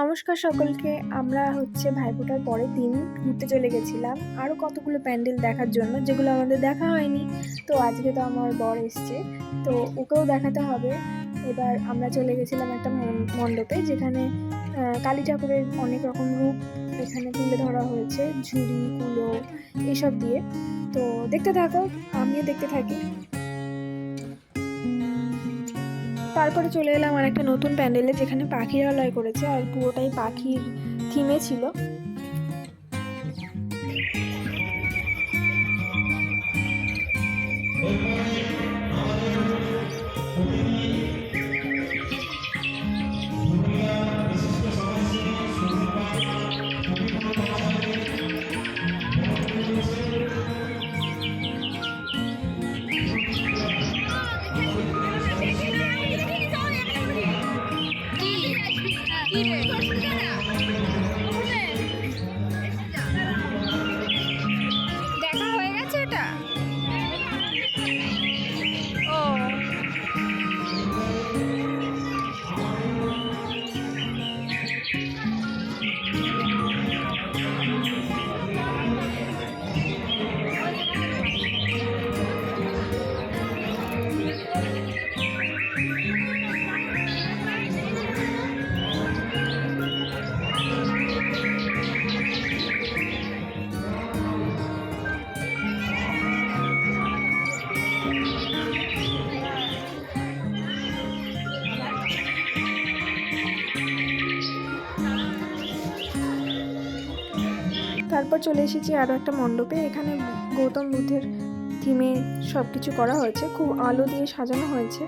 নমস্কার সকলকে, আমরা হচ্ছে ভাইফোঁটার পরের দিন ঘুরতে চলে গেছিলাম। আরও কতগুলো প্যান্ডেল দেখার জন্য, যেগুলো আমাদের দেখা হয়নি। তো আজকে তো আমার বর এসছে, তো ওকেও দেখাতে হবে। এবার আমরা চলে গেছিলাম একটা মণ্ডপে, যেখানে কালী ঠাকুরের অনেক রকম রূপ এখানে তুলে ধরা হয়েছে। ঝুড়ি, কুলো, এসব দিয়ে। তো দেখতে থাকো, আমিও দেখতে থাকি। তারপরে চলে এলাম আর একটা নতুন প্যান্ডেলে যেখানে পাখিরালয় করেছে, আর পুরোটাই পাখির থিমে ছিল। দেখা তারপর চলে এসেছি আরও একটা মণ্ডপে। এখানে গৌতম বুদ্ধের থিমে সব কিছু করা হয়েছে। খুব আলো দিয়ে সাজানো হয়েছে।